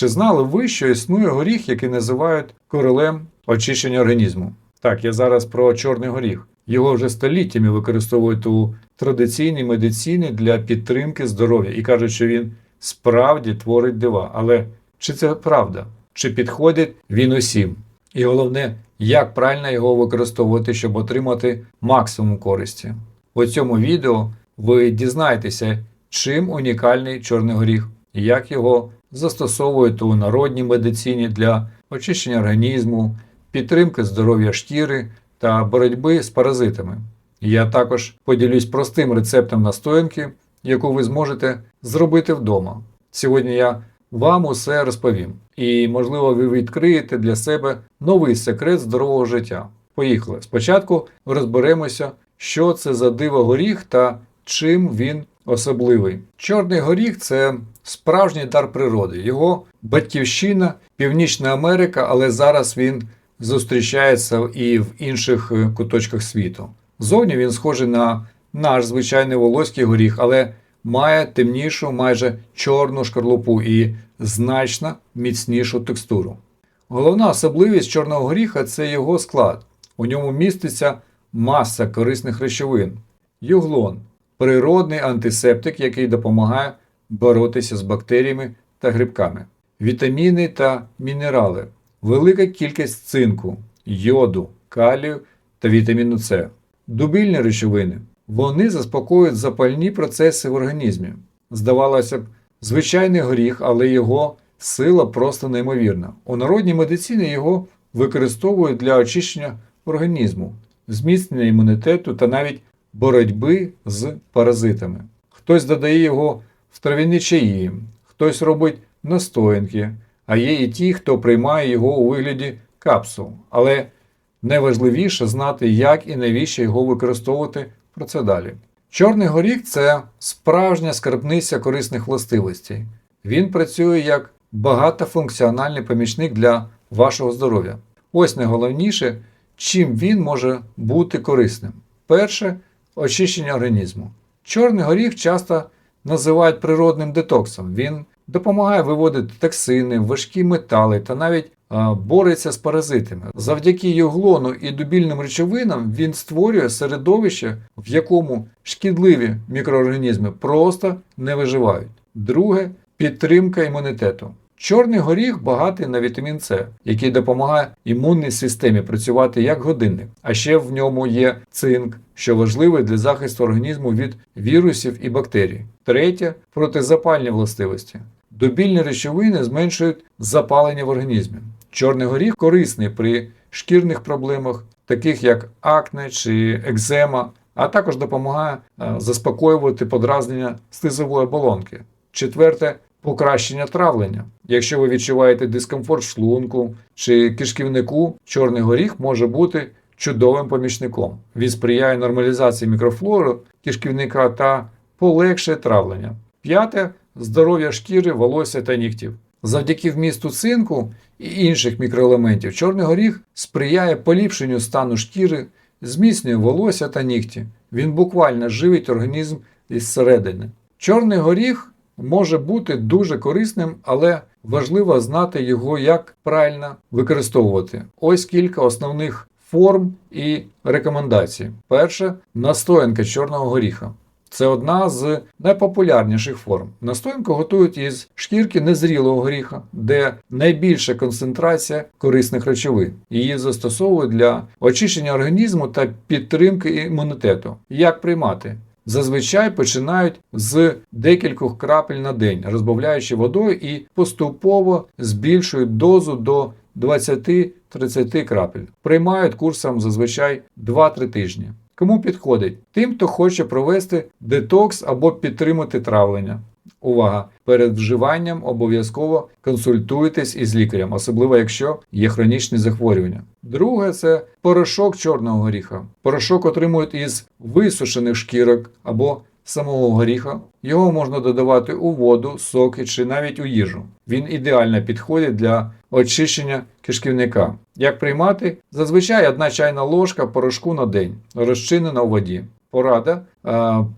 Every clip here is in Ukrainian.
Чи знали ви, що існує горіх, який називають королем очищення організму? Так, я зараз про чорний горіх. Його вже століттями використовують у традиційній медицині для підтримки здоров'я і кажуть, що він справді творить дива. Але чи це правда? Чи підходить він усім? І головне, як правильно його використовувати, щоб отримати максимум користі. У цьому відео ви дізнаєтеся, чим унікальний чорний горіх, як його застосовують у народній медицині для очищення організму, підтримки здоров'я шкіри та боротьби з паразитами. Я також поділюсь простим рецептом настоянки, яку ви зможете зробити вдома. Сьогодні я вам усе розповім, і, можливо, ви відкриєте для себе новий секрет здорового життя. Поїхали. Спочатку розберемося, що це за диво горіх та чим він особливий. Чорний горіх це справжній дар природи. Його батьківщина Північна Америка, але зараз він зустрічається і в інших е, куточках світу. Зовні він схожий на наш звичайний волоський горіх, але має темнішу, майже чорну шкарлупу і значно міцнішу текстуру. Головна особливість чорного горіха це його склад. У ньому міститься маса корисних речовин. Юглон природний антисептик, який допомагає боротися з бактеріями та грибками, вітаміни та мінерали, велика кількість цинку, йоду, калію та вітаміну С, дубільні речовини. Вони заспокоюють запальні процеси в організмі. Здавалося б, звичайний горіх, але його сила просто неймовірна. У народній медицині його використовують для очищення організму, зміцнення імунітету та навіть боротьби з паразитами. Хтось додає його в трав'яні чаї, хтось робить настоянки, а є і ті, хто приймає його у вигляді капсул. Але найважливіше знати, як і навіщо його використовувати про це далі. Чорний горіх це справжня скарбниця корисних властивостей. Він працює як багатофункціональний помічник для вашого здоров'я. Ось найголовніше, чим він може бути корисним. Перше очищення організму. Чорний горіх часто називають природним детоксом. Він допомагає виводити токсини, важкі метали та навіть бореться з паразитами. Завдяки йоглону і дубільним речовинам він створює середовище, в якому шкідливі мікроорганізми просто не виживають. Друге підтримка імунітету. Чорний горіх багатий на вітамін С, який допомагає імунній системі працювати як годинник. А ще в ньому є цинк, що важливий для захисту організму від вірусів і бактерій. Третє протизапальні властивості. Добільні речовини зменшують запалення в організмі. Чорний горіх корисний при шкірних проблемах, таких як акне чи екзема, а також допомагає е, заспокоювати подразнення слизової оболонки. Четверте покращення травлення. Якщо ви відчуваєте дискомфорт в шлунку чи кишківнику, чорний горіх може бути чудовим помічником. Він сприяє нормалізації мікрофлори кишківника та полегшує травлення. П'яте здоров'я шкіри, волосся та нігтів. Завдяки вмісту цинку і інших мікроелементів, чорний горіх сприяє поліпшенню стану шкіри, зміцнює волосся та нігті. Він буквально живить організм із середини. Чорний горіх може бути дуже корисним, але важливо знати його, як правильно використовувати. Ось кілька основних форм і рекомендацій. Перше настоянка чорного горіха. Це одна з найпопулярніших форм. Настоянку готують із шкірки незрілого горіха, де найбільша концентрація корисних речовин. Її застосовують для очищення організму та підтримки імунітету. Як приймати? Зазвичай починають з декількох крапель на день, розбавляючи водою і поступово збільшують дозу до 20-30 крапель. Приймають курсом зазвичай 2-3 тижні. Кому підходить? Тим, хто хоче провести детокс або підтримати травлення. Увага! Перед вживанням обов'язково консультуйтесь із лікарем, особливо якщо є хронічні захворювання. Друге це порошок чорного горіха. Порошок отримують із висушених шкірок або самого горіха. Його можна додавати у воду, соки чи навіть у їжу. Він ідеально підходить для очищення кишківника. Як приймати? Зазвичай одна чайна ложка порошку на день, розчинена у воді. Порада.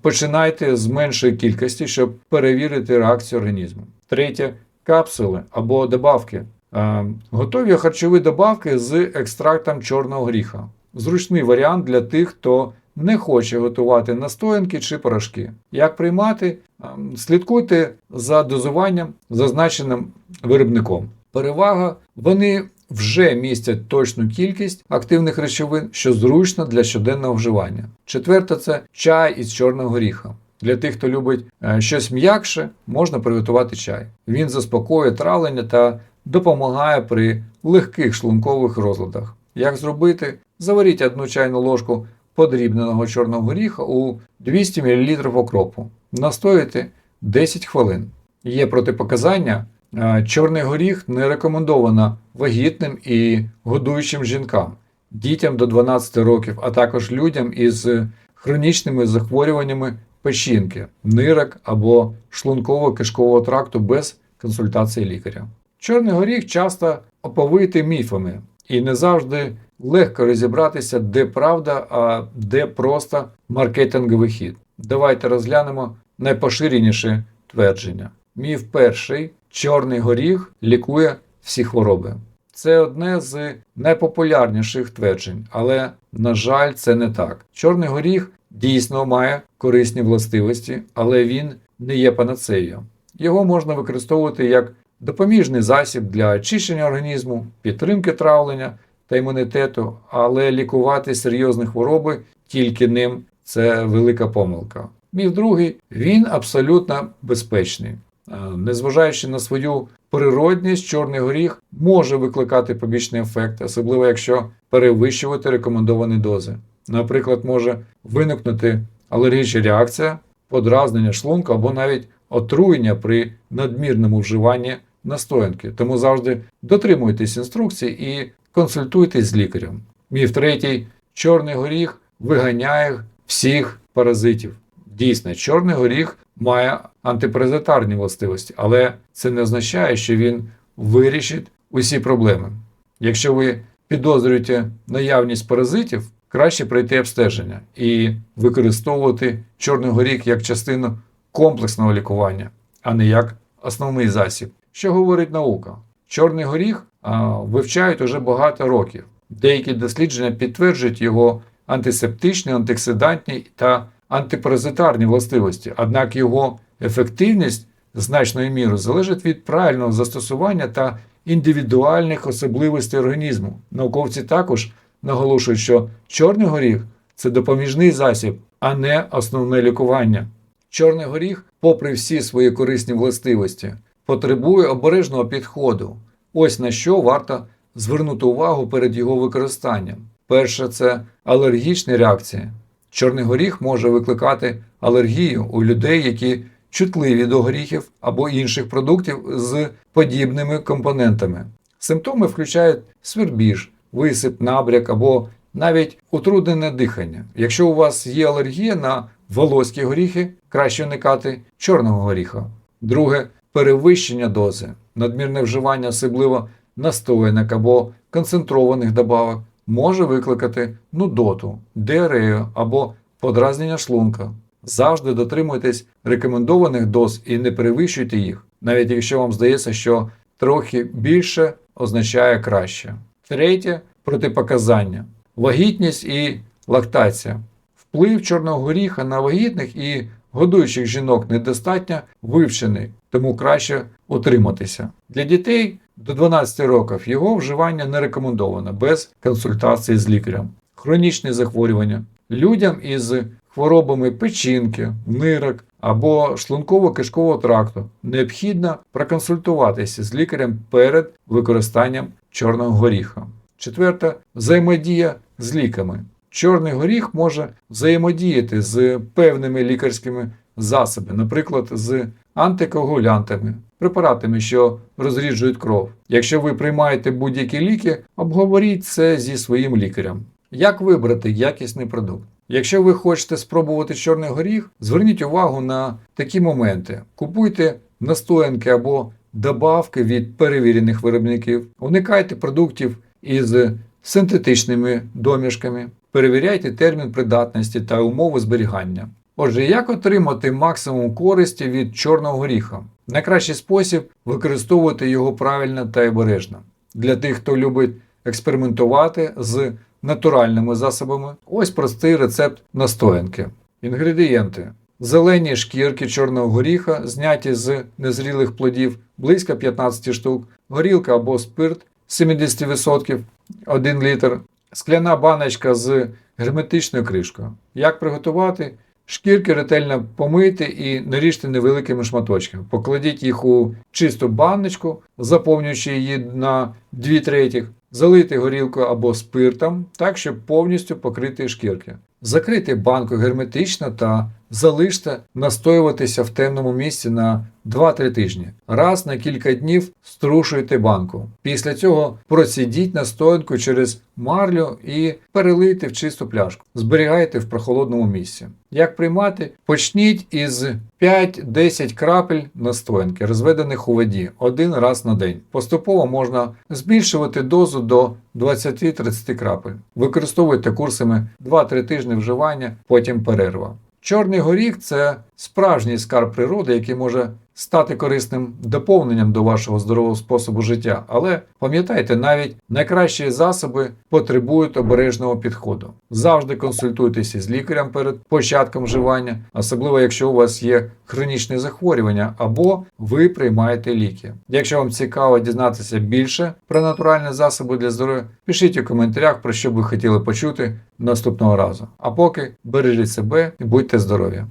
Починайте з меншої кількості, щоб перевірити реакцію організму. Третє капсули або добавки. Е, Готові харчові добавки з екстрактом чорного горіха. Зручний варіант для тих, хто не хоче готувати настоянки чи порошки. Як приймати? Ем, Слідкуйте за дозуванням, зазначеним виробником. Перевага вони вже містять точну кількість активних речовин, що зручно для щоденного вживання. Четверте це чай із чорного горіха. Для тих, хто любить е, щось м'якше, можна приготувати чай. Він заспокоює травлення та допомагає при легких шлункових розладах. Як зробити? Заваріть одну чайну ложку подрібненого чорного горіха у 200 мл окропу. Настоїте 10 хвилин. Є протипоказання. Е, Чорний горіх не рекомендовано вагітним і годуючим жінкам, дітям до 12 років, а також людям із хронічними захворюваннями печінки, нирок або шлунково-кишкового тракту без консультації лікаря. Чорний горіх часто оповитий міфами, і не завжди легко розібратися, де правда, а де просто маркетинговий хід. Давайте розглянемо найпоширеніші твердження. Міф перший: чорний горіх лікує всі хвороби. Це одне з найпопулярніших тверджень, але, на жаль, це не так. Чорний горіх дійсно має корисні властивості, але він не є панацеєю. Його можна використовувати як допоміжний засіб для очищення організму, підтримки травлення та імунітету, але лікувати серйозні хвороби тільки ним це велика помилка. Міф другий, він абсолютно безпечний. Е, Незважаючи на свою природність, чорний горіх може викликати побічний ефект, особливо якщо перевищувати рекомендовані дози. Наприклад, може виникнути алергічна реакція, подразнення шлунка або навіть отруєння при надмірному вживанні настоянки. Тому завжди дотримуйтесь інструкцій і консультуйтесь з лікарем. Міф третій: чорний горіх виганяє всіх паразитів. Дійсно, чорний горіх має антипаразитарні властивості, але це не означає, що він вирішить усі проблеми. Якщо ви підозрюєте наявність паразитів, краще пройти обстеження і використовувати чорний горіх як частину комплексного лікування, а не як основний засіб. Що говорить наука? Чорний горіх а, вивчають уже багато років. Деякі дослідження підтверджують його антисептичні, антиоксидантні та антипаразитарні властивості, однак його ефективність значною мірою залежить від правильного застосування та індивідуальних особливостей організму. Науковці також наголошують, що чорний горіх це допоміжний засіб, а не основне лікування. Чорний горіх, попри всі свої корисні властивості, потребує обережного підходу. Ось на що варто звернути увагу перед його використанням. Перше це алергічні реакції. Чорний горіх може викликати алергію у людей, які чутливі до горіхів або інших продуктів з подібними компонентами. Симптоми включають свербіж, висип, набряк або навіть утруднене дихання. Якщо у вас є алергія на волоські горіхи, краще уникати чорного горіха. Друге перевищення дози, надмірне вживання особливо настоянок або концентрованих добавок може викликати нудоту, діарею або подразнення шлунка. Завжди дотримуйтесь рекомендованих доз і не перевищуйте їх, навіть якщо вам здається, що трохи більше означає краще. Третє протипоказання вагітність і лактація. Вплив чорного горіха на вагітних і годуючих жінок недостатньо вивчений, тому краще утриматися. Для дітей до 12 років його вживання не рекомендовано без консультації з лікарем. Хронічні захворювання людям із хворобами печінки, нирок або шлунково-кишкового тракту необхідно проконсультуватися з лікарем перед використанням чорного горіха. Четверте взаємодія з ліками. Чорний горіх може взаємодіяти з певними лікарськими засобами, наприклад, з антикоагулянтами, препаратами, що розріджують кров. Якщо ви приймаєте будь-які ліки, обговоріть це зі своїм лікарем. Як вибрати якісний продукт? Якщо ви хочете спробувати чорний горіх, зверніть увагу на такі моменти: купуйте настоянки або добавки від перевірених виробників, уникайте продуктів із синтетичними домішками, перевіряйте термін придатності та умови зберігання. Отже, як отримати максимум користі від чорного горіха? Найкращий спосіб використовувати його правильно та обережно. Для тих, хто любить експериментувати з натуральними засобами, ось простий рецепт настоянки. Інгредієнти: зелені шкірки чорного горіха, зняті з незрілих плодів, близько 15 штук, горілка або спирт 70%, 1 літр, скляна баночка з герметичною кришкою. Як приготувати? Шкірки ретельно помийте і наріжте невеликими шматочками. Покладіть їх у чисту баночку, заповнюючи її на 2 третіх, залити горілкою або спиртом, так, щоб повністю покрити шкірки. Закрити банку герметично та залиште настоюватися в темному місці на 2-3 тижні. Раз на кілька днів струшуйте банку. Після цього процідіть настоянку через марлю і перелийте в чисту пляшку. Зберігайте в прохолодному місці. Як приймати? Почніть із 5-10 крапель настоянки, розведених у воді один раз на день. Поступово можна збільшувати дозу до 20-30 крапель. Використовуйте курсами 2-3 тижні вживання, потім перерва. Чорний горіх це справжній скарб природи, який може стати корисним доповненням до вашого здорового способу життя. Але пам'ятайте, навіть найкращі засоби потребують обережного підходу. Завжди консультуйтеся з лікарем перед початком вживання, особливо якщо у вас є хронічне захворювання або ви приймаєте ліки. Якщо вам цікаво дізнатися більше про натуральні засоби для здоров'я, пишіть у коментарях, про що ви хотіли почути наступного разу. А поки бережіть себе і будьте здорові!